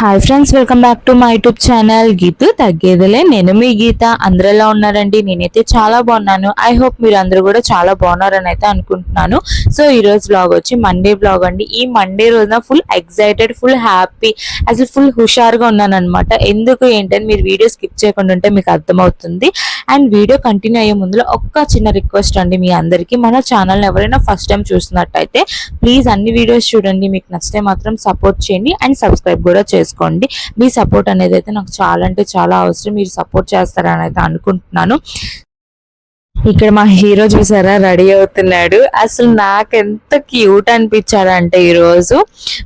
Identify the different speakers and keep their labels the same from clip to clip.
Speaker 1: Hi friends welcome back to my YouTube channel Geethu తగ్గేదిలే. నేను మీ గీత. అందరు ఎలా ఉన్నారండి? నేనైతే చాలా బాగున్నాను. ఐ హోప్ మీరు అందరూ కూడా చాలా బాగున్నారని అయితే అనుకుంటున్నాను. సో ఈ రోజు బ్లాగ్ వచ్చి మండే బ్లాగ్ అండి. ఈ మండే రోజున ఫుల్ ఎక్సైటెడ్ ఫుల్ హ్యాపీ అసలు ఫుల్ హుషారుగా ఉన్నానమాట ఎందుకు ఏంటని మీరు వీడియో స్కిప్ చేయకుండా ఉంటే మీకు అర్థమవుతుంది. అండ్ వీడియో కంటిన్యూ అయ్యే ముందులో ఒక్క చిన్న రిక్వెస్ట్ అండి మీ అందరికీ. మన ఛానల్ ఎవరైనా ఫస్ట్ టైం చూస్తున్నట్టయితే ప్లీజ్ అన్ని వీడియోస్ చూడండి. మీకు నచ్చితే మాత్రం సపోర్ట్ చేయండి. అండ్ సబ్స్క్రైబ్ కూడా చేసుకోండి. మీ సపోర్ట్ అనేది అయితే నాకు చాలా అంటే చాలా అవసరం. మీరు సపోర్ట్ చేస్తారని అయితే అనుకుంటున్నాను. ఇక్కడ మా హీరో చూసారా? రెడీ అవుతున్నాడు. అసలు నాకు ఎంత క్యూట్ అనిపించాడంటే ఈ రోజు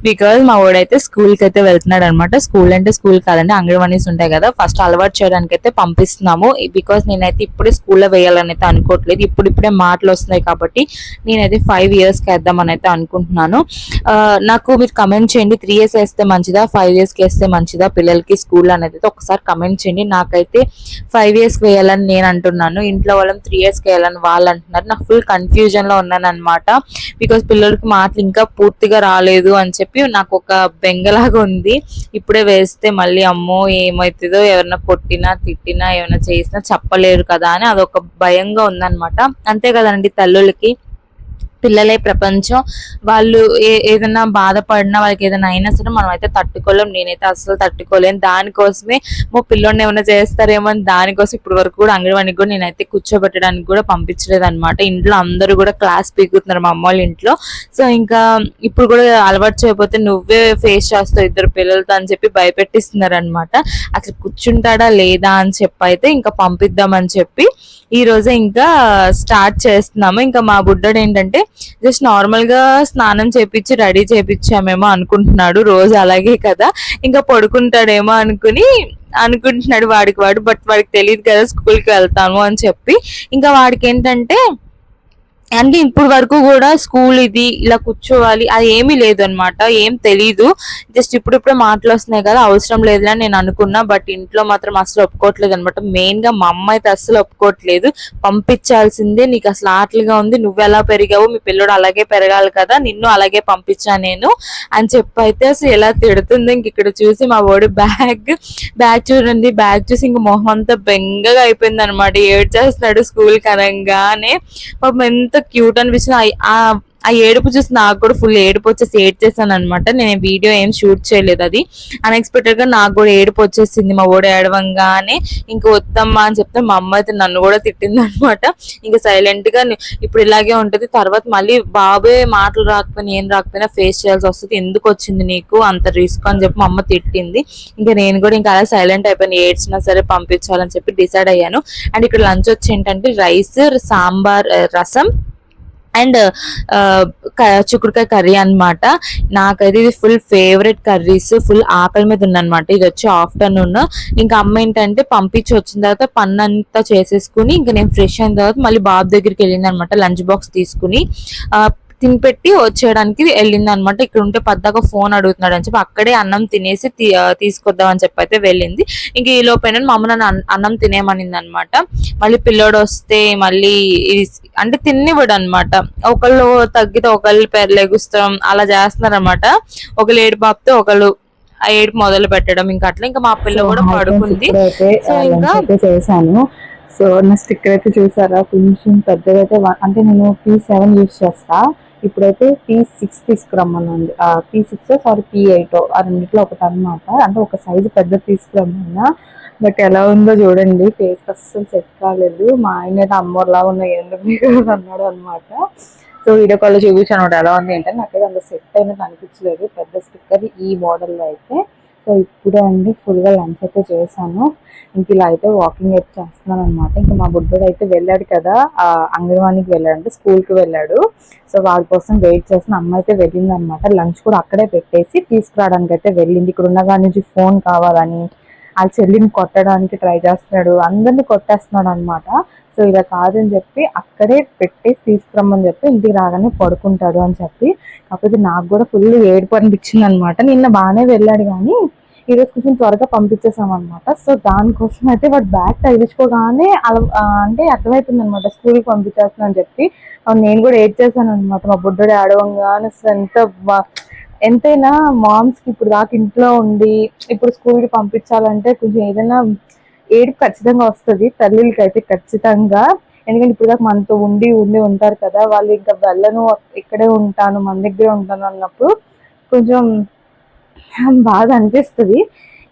Speaker 1: బికాజ్ మా వాడైతే స్కూల్కి అయితే వెళ్తున్నాడు అనమాట స్కూల్ అంటే స్కూల్ కాదండి అంగన్వాడీస్ ఉంటాయి కదా. ఫస్ట్ అలవాటు చేయడానికి అయితే పంపిస్తున్నాము బికాజ్ నేనైతే ఇప్పుడే స్కూల్లో వేయాలని అయితే అనుకోవట్లేదు. ఇప్పుడు ఇప్పుడే మాటలు వస్తున్నాయి కాబట్టి నేనైతే ఫైవ్ ఇయర్స్కి వేద్దామని అయితే అనుకుంటున్నాను. నాకు మీరు కమెంట్ చేయండి. త్రీ ఇయర్స్ వేస్తే మంచిదా? ఫైవ్ ఇయర్స్కి వేస్తే మంచిదా? పిల్లలకి స్కూల్ అనేది అయితే ఒకసారి కమెంట్ చేయండి. నాకైతే ఫైవ్ ఇయర్స్కి వేయాలని నేను అంటున్నాను. ఇంట్లో వాళ్ళం త్రీ ఇయర్స్కి వాళ్ళు అంటున్నారు. నాకు ఫుల్ కన్ఫ్యూజన్లో ఉన్నాను అనమాట బికాస్ పిల్లలకి మాటలు ఇంకా పూర్తిగా రాలేదు అని చెప్పి నాకు ఒక బెంగలాగా ఉంది. ఇప్పుడే వేస్తే మళ్ళీ అమ్మో ఏమవుతుందో ఎవరైనా కొట్టినా తిట్టినా ఏమైనా చేసినా చెప్పలేరు కదా అని అదొక భయంగా ఉందన్నమాట. అంతే కదండి తల్లులకి. పిల్లలే ప్రపంచం. వాళ్ళు ఏ ఏదైనా బాధపడినా వాళ్ళకి ఏదైనా అయినా సరే మనం అయితే తట్టుకోలేం. నేనైతే అసలు తట్టుకోలేను. దానికోసమే మా పిల్లోడిని ఏమైనా చేస్తారేమో అని దానికోసం ఇప్పటి వరకు కూడా అంగన్వాడికి కూడా నేనైతే కూర్చోబెట్టడానికి కూడా పంపించలేదు అనమాట ఇంట్లో అందరూ కూడా క్లాస్ పీకుతున్నారు మా అమ్మ వాళ్ళ ఇంట్లో. సో ఇంకా ఇప్పుడు కూడా అలవాటు చేయకపోతే నువ్వే ఫేస్ చేస్తావు ఇద్దరు పిల్లలతో అని చెప్పి భయపెట్టిస్తున్నారు అనమాట అసలు కూర్చుంటాడా లేదా అని చెప్పి అయితే ఇంకా పంపిద్దామని చెప్పి ఈ రోజే ఇంకా స్టార్ట్ చేస్తున్నాము. ఇంకా మా బుడ్డడు ఏంటంటే జస్ట్ నార్మల్గా స్నానం చేపించి రెడీ చేపించామేమో అనుకుంటున్నాడు రోజు అలాగే కదా. ఇంకా పడుకుంటాడేమో అనుకుని అనుకుంటున్నాడు వాడికి వాడు బట్ వాడికి తెలియదు కదా స్కూల్కి వెళ్తాము అని చెప్పి. ఇంకా వాడికి ఏంటంటే అంటే ఇప్పుడు వరకు కూడా స్కూల్ ఇది ఇలా కూర్చోవాలి అది ఏమీ లేదు అనమాట ఏం తెలీదు. జస్ట్ ఇప్పుడు ఇప్పుడే మాటలు వస్తున్నాయి కదా అవసరం లేదని నేను అనుకున్నా బట్ ఇంట్లో మాత్రం అసలు ఒప్పుకోవట్లేదు అనమాట మెయిన్గా మా అమ్మ అయితే అసలు ఒప్పుకోవట్లేదు. పంపించాల్సిందే నీకు అసలు ఆటలుగా ఉంది నువ్వు ఎలా పెరిగావు మీ పిల్లడు అలాగే పెరగాలి కదా నిన్ను అలాగే పంపించా నేను అని చెప్పి అయితే అసలు ఎలా తిడుతుంది ఇంక ఇక్కడ చూసి మా వాడు బ్యాగ్ బ్యాగ్ చూడండి బ్యాగ్ చూసి ఇంక మొహం అంతా బెంగగా అయిపోయింది అనమాట ఏడ్ చేస్తున్నాడు స్కూల్ కనంగానే పాపం ఎంత క్యూట్ అనిపించింది. ఆ- ఏడుపు చూసి నాకు కూడా ఫుల్ ఏడుపు వచ్చేసి ఏడ్ చేశాను అనమాట నేను వీడియో ఏం షూట్ చేయలేదు అది. అన్ఎక్స్పెక్టెడ్గా నాకు కూడా ఏడుపు వచ్చేసింది. మా ఓడ ఏడవంగానే ఇంక వద్దమ్మా అని చెప్తే మా అమ్మ అయితే నన్ను కూడా తిట్టింది అనమాట ఇంకా సైలెంట్గా ఇప్పుడు ఇలాగే ఉంటది. తర్వాత మళ్ళీ బాబే మాటలు రాకపోయినా ఏం రాకపోయినా ఫేస్ చేయాల్సి వస్తుంది. ఎందుకు వచ్చింది నీకు? అంత రిస్క్ అని చెప్పి మా అమ్మ తిట్టింది. ఇంకా నేను కూడా ఇంకా అలా సైలెంట్ అయిపోయాను. ఏడ్చినా సరే పంపించాలని చెప్పి డిసైడ్ అయ్యాను. అండ్ ఇక్కడ లంచ్ వచ్చి ఏంటంటే రైస్ సాంబార్ రసం అండ్ చిక్కుడుకాయ కర్రీ అనమాట నాకైతే ఇది ఫుల్ ఫేవరెట్ కర్రీస్ ఫుల్ ఆకలి మీద ఉందన్నమాట. ఇది వచ్చి ఆఫ్టర్నూన్. ఇంకా అమ్మ ఏంటంటే పంపించి వచ్చిన తర్వాత పన్ను అంతా చేసేసుకుని ఇంకా నేను ఫ్రెష్ అయిన తర్వాత మళ్ళీ బాబు దగ్గరికి వెళ్ళింది అనమాట లంచ్ బాక్స్ తీసుకుని. తినిపెట్టి వచ్చేయడానికి వెళ్ళింది అనమాట ఇక్కడ ఉంటే పద్దాక ఫోన్ అడుగుతున్నాడు అని చెప్పి అక్కడే అన్నం తినేసి తీసుకొద్దాం అని చెప్పి అయితే వెళ్ళింది. ఇంక ఈ లోపైన మా అమ్మ నన్ను అన్- అన్నం తినేమనింది అనమాట మళ్ళీ పిల్లోడు వస్తే మళ్ళీ అంటే తిన్నివ్వడు అనమాట ఒకళ్ళు తగ్గితే ఒకళ్ళు లెగుస్తాం అలా చేస్తున్నారు అనమాట ఒకళ్ళు ఏడు పాపితే ఒకళ్ళు ఆ ఏడుపు మొదలు పెట్టడం ఇంకా అట్లా. ఇంకా మా పిల్ల కూడా పడుకుంది. సో ఇంకా-
Speaker 2: చేశాను. సో నా స్టిక్కర్ అయితే చూసారా? కొంచెం పెద్దగా అయితే అంటే నేను పీ సెవెన్ యూస్ చేస్తా. ఇప్పుడైతే P six తీసుకురమ్మనండి. P six sorry P eight ఆ రెండింటిలో ఒకటి అన్నమాట. అంటే ఒక సైజు పెద్ద తీసుకురమ్మన్నా. బట్ ఎలా ఉందో చూడండి ఫేస్ అస్సలు సెట్ కాలేదు. మా ఆయన అయితే అమ్మోర్లా ఉన్నాయి ఎందుకు అన్నాడు అనమాట సో వీడియో కాల్లో చూపించాను. ఎలా ఉంది ఏంటంటే నాకైతే అంత సెట్ అయినది అనిపించలేదు. పెద్ద స్టిక్కర్ ఈ మోడల్లో అయితే. సో ఇప్పుడే అండి ఫుల్గా లంచ్ అయితే చేశాను. ఇంక ఇలా అయితే వాకింగ్ అయితే చేస్తున్నాను అనమాట ఇంకా మా బుడ్డోడు అయితే వెళ్ళాడు కదా ఆ అంగన్వాడీకి వెళ్ళాడు అంటే స్కూల్కి వెళ్ళాడు. సో వాడి కోసం వెయిట్ చేసిన అమ్మ అయితే వెళ్ళింది అనమాట లంచ్ కూడా అక్కడే పెట్టేసి తీసుకురావడానికి అయితే వెళ్ళింది. ఇక్కడ ఉన్న నుంచి ఫోన్ కావాలని వాళ్ళ చెల్లిని కొట్టడానికి ట్రై చేస్తున్నాడు. అందరిని కొట్టేస్తున్నాడు అనమాట సో ఇలా కాదని చెప్పి అక్కడే పెట్టేసి తీసుకురమ్మని చెప్పి ఇంటికి రాగానే పడుకుంటాడు అని చెప్పి. కాకపోతే నాకు కూడా ఫుల్ ఏడుపు అనిపించింది అనమాట నిన్న బాగానే వెళ్ళాడు కానీ ఈ కొంచెం త్వరగా పంపించేసాం అనమాట సో దానికోసం అయితే వాడు బ్యాగ్ తగిలించుకోగానే అలా అంటే అర్థమవుతుంది అనమాట స్కూల్కి పంపించేస్తున్నా అని చెప్పి. నేను కూడా ఏడ్ చేశాను అనమాట మా బుడ్డోడు ఆడవంగానే ఎంత ఎంతైనా మామ్స్కి ఇప్పుడు దాకా ఇంట్లో ఉండి ఇప్పుడు స్కూల్కి పంపించాలంటే కొంచెం ఏదైనా ఏడుపు ఖచ్చితంగా వస్తుంది తల్లులకి అయితే ఖచ్చితంగా. ఎందుకంటే ఇప్పుడు దాకా మనతో ఉండి ఉండి ఉంటారు కదా వాళ్ళు ఇంకా వెళ్ళను ఇక్కడే ఉంటాను మన దగ్గరే ఉంటాను అన్నప్పుడు కొంచెం బాధ అనిపిస్తుంది.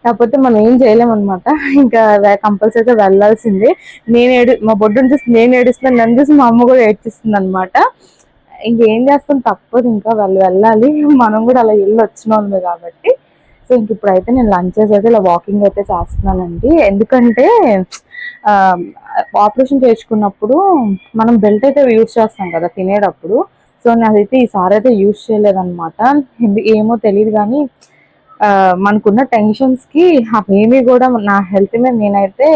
Speaker 2: కాకపోతే మనం ఏం చేయలేం అనమాట ఇంకా కంపల్సరీగా వెళ్ళాల్సిందే. నేను ఏడు మా బొడ్డుని చూసి నేను ఏడుస్తున్నాను నన్ను చూసి మా అమ్మ కూడా ఏడ్చిస్తుంది అనమాట ఇంకేం చేస్తాం? తప్పదు ఇంకా వాళ్ళు వెళ్ళాలి. మనం కూడా అలా వెళ్ళి వచ్చిన వాళ్ళమే కాబట్టి. సో ఇంక ఇప్పుడైతే నేను లంచ్ చేసి అయితే ఇలా వాకింగ్ అయితే చేస్తున్నానండి. ఎందుకంటే ఆపరేషన్ చేసుకున్నప్పుడు మనం బెల్ట్ అయితే యూజ్ చేస్తాం కదా తినేటప్పుడు. సో నాదైతే ఈసారి అయితే యూజ్ చేయలేదన్నమాట. ఏమో తెలియదు కానీ మనకున్న టెన్షన్స్కి అవేమీ కూడా నా హెల్త్ మీద నేనైతే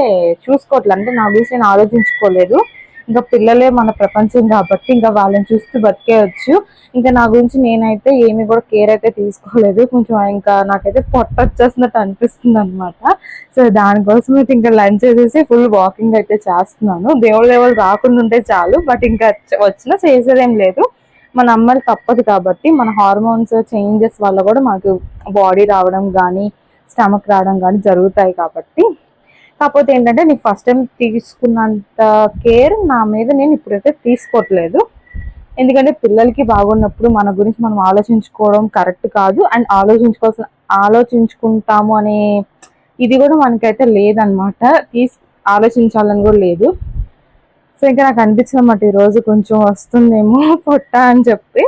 Speaker 2: చూసుకోవట్లేదు అంటే నా గురించి నేను ఆలోచించుకోలేదు. ఇంకా పిల్లలే మన ప్రపంచం కాబట్టి ఇంకా వాళ్ళని చూస్తూ బతికేయచ్చు. ఇంకా నా గురించి నేనైతే ఏమీ కూడా కేర్ అయితే తీసుకోలేదు. కొంచెం ఇంకా నాకైతే పొట్ట వచ్చేస్తున్నట్టు అనిపిస్తుంది అనమాట సో దానికోసం అయితే ఇంకా లంచ్ చేసేసి ఫుల్ వాకింగ్ అయితే చేస్తున్నాను. దేవుడు దేవుడు రాకుండా ఉంటే చాలు. బట్ ఇంకా వచ్చినా చేసేదేం లేదు. మన అమ్మాయిలు తప్పదు కాబట్టి మన హార్మోన్స్ చేంజెస్ వల్ల కూడా మాకు బాడీ రావడం కానీ స్టమక్ రావడం కానీ జరుగుతాయి కాబట్టి. కాకపోతే ఏంటంటే నీకు ఫస్ట్ టైం తీసుకున్నంత కేర్ నా మీద నేను ఇప్పుడైతే తీసుకోవట్లేదు. ఎందుకంటే పిల్లలకి బాగున్నప్పుడు మన గురించి మనం ఆలోచించుకోవడం కరెక్ట్ కాదు. అండ్ ఆలోచించుకోవాల్సిన ఆలోచించుకుంటాము అనే ఇది కూడా మనకైతే లేదనమాట తీసు ఆలోచించాలని కూడా లేదు. సో ఇంకా నాకు అనిపించింది అన్నమాట ఈరోజు కొంచెం వస్తుందేమో పొట్ట అని చెప్పి.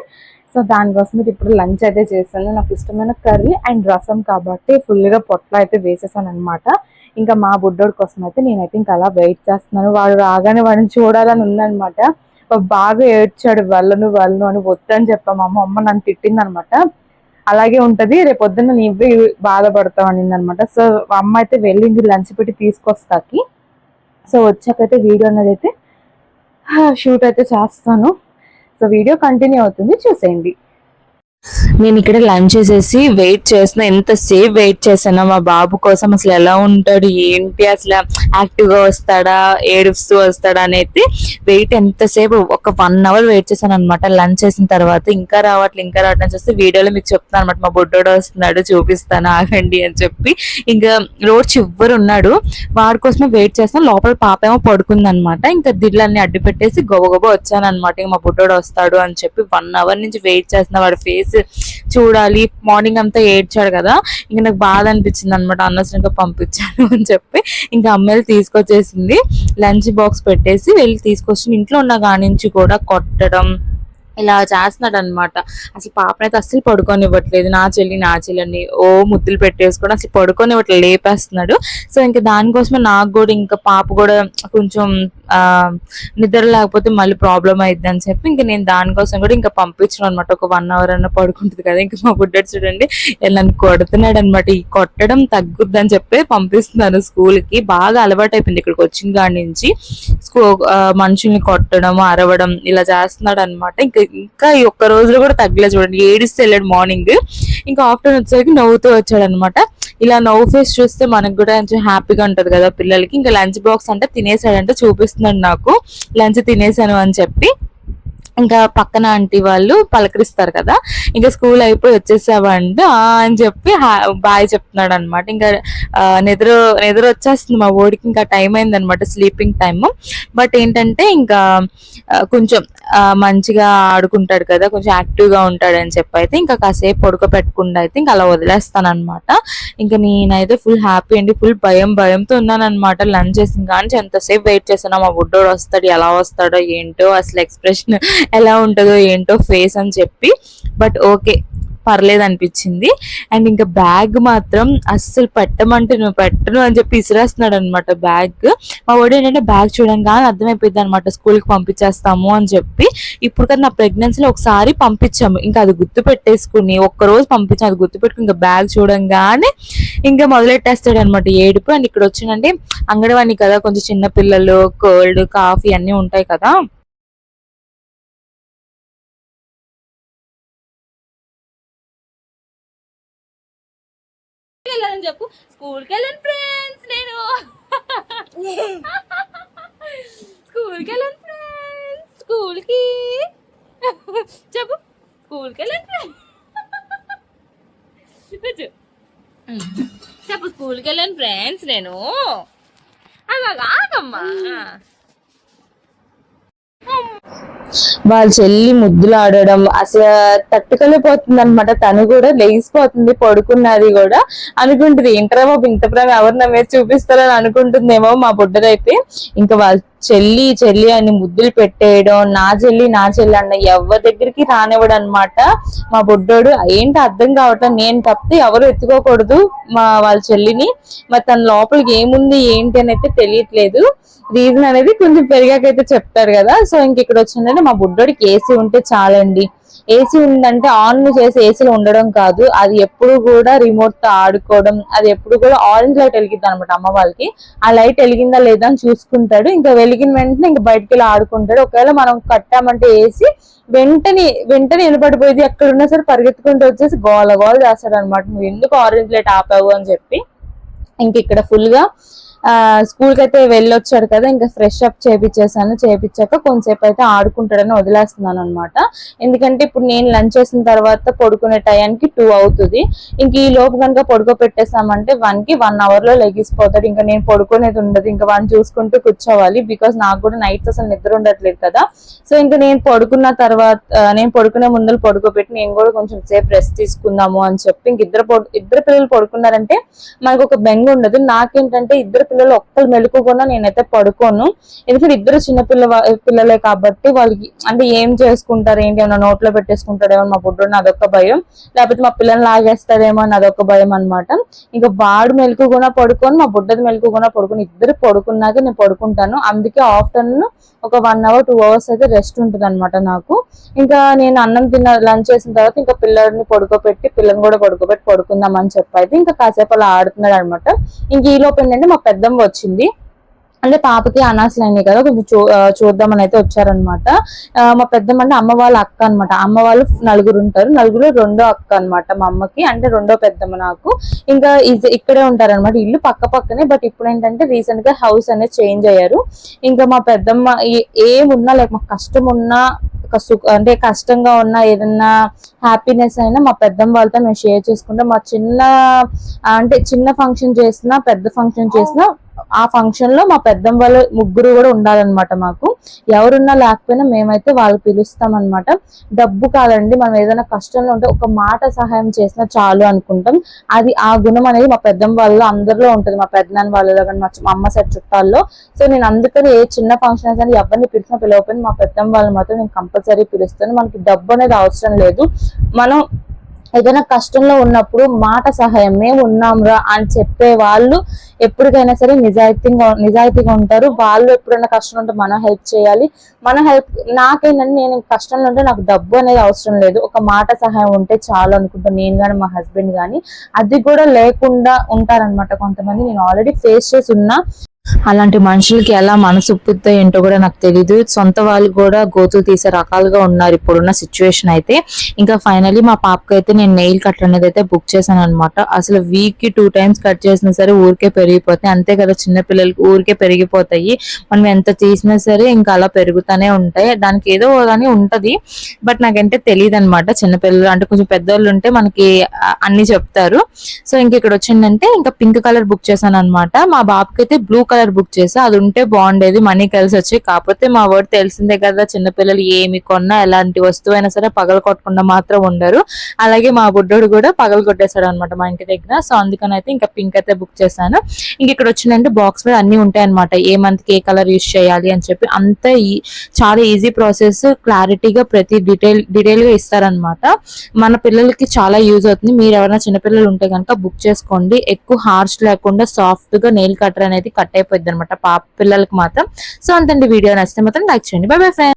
Speaker 2: సో దానికోసం ఇప్పుడు లంచ్ అయితే చేశాను. నాకు ఇష్టమైన కర్రీ అండ్ రసం కాబట్టి ఫుల్గా పొట్ల అయితే వేసేసాను అనమాట ఇంకా మా బుడ్డోడి కోసం అయితే నేనైతే ఇంకా అలా వెయిట్ చేస్తున్నాను. వాడు రాగానే వాడిని చూడాలని ఉందనమాట బాగా ఏడ్చాడు వెళ్ళను వెళ్ళను అని వద్దని చెప్పాము అమ్మ. అమ్మ నన్ను తిట్టింది అనమాట అలాగే ఉంటుంది రేపు పొద్దున్న నీవే బాధపడతావు అనింది అనమాట సో అమ్మ అయితే వెళ్ళింది లంచ్ పెట్టి తీసుకొస్తాకి. సో వచ్చాకైతే వీడియో అనేది అయితే షూట్ అయితే చేస్తాను. సో వీడియో కంటిన్యూ అవుతుంది. చూసేయండి.
Speaker 1: నేను ఇక్కడ లంచ్ చేసేసి వెయిట్ చేస్తున్నా. ఎంతసేపు వెయిట్ చేశాను మా బాబు కోసం అసలు ఎలా ఉంటాడు ఏంటి అసలు యాక్టివ్గా వస్తాడా ఏడుస్తూ వస్తాడా అనేది వెయిట్ ఎంతసేపు ఒక వన్ అవర్ వెయిట్ చేశాను అనమాట లంచ్ చేసిన తర్వాత ఇంకా రావట్లేదు ఇంకా రావట్లేదు చూస్తే వీడియోలో మీకు చెప్తాను అనమాట మా బుడ్డోడు వస్తున్నాడు చూపిస్తాను ఆగండి అని చెప్పి. ఇంకా రోడ్ చివరి ఉన్నాడు. వాడి కోసమే వెయిట్ చేస్తాను లోపల పాప ఏమో పడుకుంది అనమాట ఇంకా దిళ్ళన్ని అడ్డు పెట్టేసి గొబగొబ వచ్చాను అనమాట ఇంకా మా బుడ్డోడు వస్తాడు అని చెప్పి వన్ అవర్ నుంచి వెయిట్ చేస్తున్నా. వాడి ఫేస్ చూడాలి. మార్నింగ్ అంతా ఏడ్చాడు కదా. ఇంకా నాకు బాధ అనిపించింది అనమాట అనవసరంగా పంపించాను అని చెప్పి. ఇంకా అమ్మాయిలు తీసుకొచ్చేసింది. లంచ్ బాక్స్ పెట్టేసి వెళ్ళి తీసుకొచ్చి ఇంట్లో ఉన్న కానించి కూడా కొట్టడం. ఇలా చేస్తున్నాడు అనమాట అసలు పాపనైతే అస్సలు పడుకోనివ్వట్లేదు. నా చెల్లి నా చెల్లిని ఓ ముద్దులు పెట్టేసుకొని అసలు పడుకోనివ్వట్లేదు. లేపేస్తున్నాడు. సో ఇంకా దానికోసమే నాకు కూడా ఇంకా పాప కూడా కొంచెం నిద్ర లేకపోతే మళ్ళీ ప్రాబ్లం అయింది అని చెప్పి ఇంకా నేను దానికోసం కూడా ఇంకా పంపించను అనమాట ఒక వన్ అవర్ అన్న పడుకుంటుంది కదా ఇంకా మా బుడ్డడు చూడండి నన్ను కొడుతున్నాడు అనమాట ఈ కొట్టడం తగ్గుద్ది అని చెప్పి పంపిస్తున్నాను స్కూల్కి బాగా అలవాటు అయిపోయింది ఇక్కడికి వచ్చిన కాడి నుంచి. స్కూ మనుషుల్ని కొట్టడం అరవడం ఇలా చేస్తున్నాడు అనమాట ఇంకా ఇంకా ఈ ఒక్క రోజులో కూడా తగ్గలే చూడండి. ఏడిస్తే వెళ్ళాడు మార్నింగ్ ఇంకా ఆఫ్టర్నూన్ వచ్చేసరికి నవ్వుతూ వచ్చాడు అనమాట ఇలా నవ్వు ఫేస్ చూస్తే మనకు కూడా కొంచెం హ్యాపీగా ఉంటుంది కదా పిల్లలకి. ఇంకా లంచ్ బాక్స్ అంటే తినేసాడంటే చూపిస్తున్నాడు నాకు. లంచ్ తినేసాను అని చెప్పి. ఇంకా పక్కన ఆంటీ వాళ్ళు పలకరిస్తారు కదా ఇంకా స్కూల్ అయిపోయి వచ్చేసావంటే అని చెప్పి బాయ్ చెప్తున్నాడు అనమాట ఇంకా నిద్ర నిద్ర వచ్చేస్తుంది మా ఓడికి ఇంకా టైం అయింది అనమాట స్లీపింగ్ టైమ్. బట్ ఏంటంటే ఇంకా కొంచెం మంచిగా ఆడుకుంటాడు కదా కొంచెం యాక్టివ్గా ఉంటాడు అని చెప్పి అయితే ఇంకా కాసేపు పడుకోబెట్టకుండా అయితే ఇంకా అలా వదిలేస్తాను అనమాట ఇంకా నేనైతే ఫుల్ హ్యాపీ అండి ఫుల్ భయం భయంతో ఉన్నానమాట లంచ్ చేసిన కానీ ఎంతసేపు వెయిట్ చేసాను మా బుడ్డోడు వస్తాడు ఎలా వస్తాడో ఏంటో అసలు ఎక్స్ప్రెషన్ ఎలా ఉంటుందో ఏంటో ఫేస్ అని చెప్పి. బట్ ఓకే పర్లేదు అనిపించింది. అండ్ ఇంకా బ్యాగ్ మాత్రం అస్సలు పెట్టమంటే నువ్వు పెట్టను అని చెప్పి ఇసిరేస్తున్నాడు అనమాట బ్యాగ్ మా వాడు ఏంటంటే బ్యాగ్ చూడంగానే అర్థమైపోయింది అనమాట స్కూల్కి పంపించేస్తాము అని చెప్పి. ఇప్పుడు కదా నా ప్రెగ్నెన్సీలో ఒకసారి పంపించాము. ఇంకా అది గుర్తు పెట్టేసుకుని ఒక్క రోజు పంపించాము అది గుర్తు పెట్టుకుని ఇంకా బ్యాగ్ చూడంగానే ఇంకా మొదలెట్టేస్తాడు అనమాట ఏడుపు. అండ్ ఇక్కడ వచ్చిందంటే అంగడివాణి కదా కొంచెం చిన్న పిల్లలు కోల్డ్ కాఫీ అన్నీ ఉంటాయి కదా. చెప్పు. స్కూల్కి వెళ్ళాను ఫ్రెండ్స్ నేను. స్కూల్కి వెళ్ళాను ఫ్రెండ్స్ స్కూల్కి చెప్పు. స్కూల్కి వెళ్ళాను ఫ్రెండ్స్. చెప్పు స్కూల్కి వెళ్ళాను ఫ్రెండ్స్ నేను. అలాగా ఆగమ్మా. వాళ్ళ చెల్లి ముద్దులు ఆడడం అసలు తట్టుకోలేకపోతుంది అనమాట తను కూడా లేచిపోతుంది పడుకున్నది కూడా అనుకుంటుంది. ఏంట్రా బాబు ఇంత ప్రేమ ఎవరు నా మీద చూపిస్తారని అనుకుంటుందేమో మా బుడ్డలైతే ఇంకా వాళ్ళ చెల్లి చెల్లి అని ముద్దులు పెట్టేయడం నా చెల్లి నా చెల్లి అన్న ఎవరి దగ్గరికి రానివ్వడు అనమాట మా బుడ్డోడు ఏంటి అర్థం కావటం నేను తప్పితే ఎవరు ఎత్తుకోకూడదు మా వాళ్ళ చెల్లిని? మరి తన లోపలికి ఏముంది ఏంటి అని అయితే తెలియట్లేదు. రీజన్ అనేది కొంచెం పెరిగాకైతే చెప్తారు కదా. సో ఇంక ఇక్కడ వచ్చిందంటే మా బుడ్డోడికి ఏసీ ఉంటే చాలండి. ఏసీ ఉందంటే ఆన్ చేసి ఏసీలో ఉండడం కాదు. అది ఎప్పుడు కూడా రిమోట్తో ఆడుకోవడం అది ఎప్పుడు కూడా ఆరెంజ్ లైట్ వెలిగిద్ది అనమాట అమ్మ వాళ్ళకి. ఆ లైట్ వెలిగిందా లేదా అని చూసుకుంటాడు. ఇంకా వెలిగిన వెంటనే ఇంకా బయటికి వెళ్ళి ఆడుకుంటాడు. ఒకవేళ మనం కట్టామంటే ఏసీ వెంటనే వెంటనే నిలబడిపోయేది ఎక్కడ ఉన్నా సరే పరిగెత్తుకుంటూ వచ్చేసి గోల గోల చేస్తాడు అనమాట నువ్వు ఎందుకు ఆరెంజ్ లైట్ ఆపావు? అని చెప్పి. ఇంక ఇక్కడ ఫుల్గా స్కూల్కి అయితే వెళ్ళొచ్చాడు కదా ఇంకా ఫ్రెష్ అప్ చేపించేసాను చేపించాక కొంతసేపు అయితే ఆడుకుంటాడని వదిలేస్తున్నాను అనమాట ఎందుకంటే ఇప్పుడు నేను లంచ్ చేసిన తర్వాత పడుకునే టయానికి టూ అవుతుంది. ఇంక ఈ లోపు కనుక పడుకో పెట్టేసామంటే వన్కి వన్ అవర్లో లెగిసిపోతాడు ఇంకా నేను పడుకునేది ఉండదు. ఇంకా వన్ చూసుకుంటూ కూర్చోవాలి. బికాస్ నాకు కూడా నైట్స్ అసలు నిద్ర ఉండట్లేదు కదా. సో ఇంకా నేను పడుకున్న తర్వాత నేను పడుకునే ముందర పడుకోబెట్టి నేను కూడా కొంచెం సేపు రెస్ట్ తీసుకుందాము అని చెప్పి ఇంక ఇద్దరు ఇద్దరు పిల్లలు పడుకున్నారంటే మనకు ఒక బెంగ ఉండదు. నాకేంటంటే ఇద్దరు పిల్లలు ఒక్కరు మెలుకోకుండా నేనైతే పడుకోను. ఎందుకంటే ఇద్దరు చిన్న పిల్ల పిల్లలే కాబట్టి వాళ్ళకి అంటే ఏం చేసుకుంటారు ఏంటి ఏమన్నా నోట్లో పెట్టేసుకుంటాడేమో మా బుడ్డు అదొక భయం. లేకపోతే మా పిల్లల్ని లాగేస్తాడేమో అని అదొక భయం అన్నమాట. ఇంకా వాడు మెలకు కూడా పడుకొని మా బుడ్డది మెలకు కూడా పడుకొని ఇద్దరు పడుకున్నాక నేను పడుకుంటాను. అందుకే ఆఫ్టర్నూన్ ఒక వన్ అవర్ టూ అవర్స్ అయితే రెస్ట్ ఉంటుంది అనమాట నాకు. ఇంకా నేను అన్నం తిన్న లంచ్ చేసిన తర్వాత ఇంకా పిల్లల్ని పడుకోబెట్టి పిల్లని కూడా పడుకోబెట్టి పడుకుందాం అని చెప్పి అయితే ఇంకా కాసేపు అలా ఆడుతున్నాడు అనమాట ఇంక ఈ లోపు ఏంటంటే మా పెద్దమ్మ వచ్చింది. అంటే పాపకి అనాసలు అయినాయి కదా కొంచెం చూ చూద్దామని అయితే వచ్చారనమాట. మా పెద్దమ్మ అంటే అమ్మ వాళ్ళ అక్క అన్నమాట అమ్మ వాళ్ళు నలుగురు ఉంటారు. నలుగురు రెండో అక్క అన్నమాట మా అమ్మకి అంటే రెండో పెద్దమ్మ నాకు. ఇంకా ఇది- ఇక్కడే ఉంటారన్నమాట ఇల్లు పక్క పక్కనే బట్ ఇప్పుడు ఏంటంటే రీసెంట్గా హౌస్ అనేది చేంజ్ అయ్యారు. ఇంకా మా పెద్దమ్మ ఏ- ఏమున్నా లేక మాకు కష్టం ఉన్నా ఒక సుఖ- అంటే కష్టంగా ఉన్న ఏదన్నా హ్యాపీనెస్ అయినా మా పెద్దమ్మ వాళ్ళతో మేము షేర్ చేసుకుంటాం. మా చిన్న అంటే చిన్న ఫంక్షన్ చేసినా పెద్ద ఫంక్షన్ చేసినా ఆ ఫంక్షన్లో మా పెద్దమ్మ వాళ్ళు ముగ్గురు కూడా ఉండాలన్నమాట మాకు. ఎవరున్నా లేకపోయినా మేమైతే వాళ్ళు పిలుస్తామన్నమాట. డబ్బు కాదండి మనం ఏదైనా కష్టంలో ఉంటే ఒక మాట సహాయం చేసినా చాలు అనుకుంటాం. అది ఆ గుణం అనేది మా పెద్దమ్మ వాళ్ళలో అందరిలో ఉంటుంది. మా పెద్దనాన్న వాళ్ళలో కానీ మా అమ్మ సెట్ చుట్టాల్లో. సో నేను అందుకని ఏ చిన్న ఫంక్షన్ అని ఎవరిని పిలిచినా పిలవకపోయినా మా పెద్దమ్మ వాళ్ళు మాత్రం నేను కంపల్సరీ పిలుస్తాను. మనకి డబ్బు అనేది అవసరం లేదు. మనం ఏదైనా కష్టంలో ఉన్నప్పుడు మాట సహాయం మేము ఉన్నాంరా అని చెప్పే వాళ్ళు ఎప్పటికైనా సరే నిజాయితీగా నిజాయితీగా ఉంటారు. వాళ్ళు ఎప్పుడైనా కష్టం ఉంటే మనం హెల్ప్ చేయాలి. మన హెల్ప్ నాకేంటంటే నేను కష్టంలో ఉంటే నాకు డబ్బు అనేది అవసరం లేదు. ఒక మాట సహాయం ఉంటే చాలు అనుకుంటాను నేను కానీ మా హస్బెండ్ కానీ అది కూడా లేకుండా ఉంటారనమాట కొంతమంది. నేను ఆల్రెడీ ఫేస్ చేసి ఉన్నా. అలాంటి మనుషులకి ఎలా మనసు ఉప్పుద్దో ఏంటో కూడా నాకు తెలీదు. సొంత వాళ్ళు కూడా గోతులు తీసే రకాలుగా ఉన్నారు ఇప్పుడున్న సిచ్యువేషన్ అయితే. ఇంకా ఫైనలీ మా పాపకి అయితే నేను నెయిల్ కట్ అనేది అయితే బుక్ చేశాను అనమాట అసలు వీక్కి టూ టైమ్స్ కట్ చేసినా సరే ఊరికే పెరిగిపోతాయి. అంతే కదా చిన్న పిల్లలకి ఊరికే పెరిగిపోతాయి. మనం ఎంత చేసినా సరే ఇంకా అలా పెరుగుతూనే ఉంటాయి. దానికి ఏదో కానీ ఉంటది. బట్ నాకంటే తెలియదు అనమాట చిన్నపిల్లలు అంటే కొంచెం పెద్దవాళ్ళు ఉంటే మనకి అన్ని చెప్తారు. సో ఇంక ఇక్కడ వచ్చిందంటే ఇంకా పింక్ కలర్ బుక్ చేశాను అనమాట మా బాబుకి అయితే బ్లూ కలర్ కలర్ బుక్ చేసా. అది ఉంటే బాగుండేది. మనీ కలిసి వచ్చి కాకపోతే మా వర్డ్ తెలిసిందే కదా చిన్నపిల్లలు ఏమి కొన్నా ఎలాంటి వస్తువు అయినా సరే పగల కొట్టకుండా మాత్రం ఉండరు. అలాగే మా బుడ్డోడు కూడా పగల కొట్టేశాడు అనమాట మా ఇంటి దగ్గర. సో అందుకని అయితే ఇంకా పింక్ అయితే బుక్ చేశాను. ఇంక ఇక్కడ వచ్చిందంటే బాక్స్ మీద అన్ని ఉంటాయన్నమాట. ఏ మంత్కి ఏ కలర్ యూస్ చేయాలి అని చెప్పి అంత ఈ- చాలా ఈజీ ప్రాసెస్ క్లారిటీగా ప్రతి డీటెయిల్ డీటెయిల్గా ఇస్తారనమాట మన పిల్లలకి చాలా యూజ్ అవుతుంది. మీరు ఎవరైనా చిన్నపిల్లలు ఉంటే కనుక బుక్ చేసుకోండి. ఎక్కువ హార్ష్ లేకుండా సాఫ్ట్గా నెయిల్ కట్టర్ అనేది కట్ అయిపోయింది అనమాట పాప పిల్లలకి మాత్రం. సో అంతండి వీడియో. నచ్చితే మాత్రం లైక్ చేయండి. By bye friends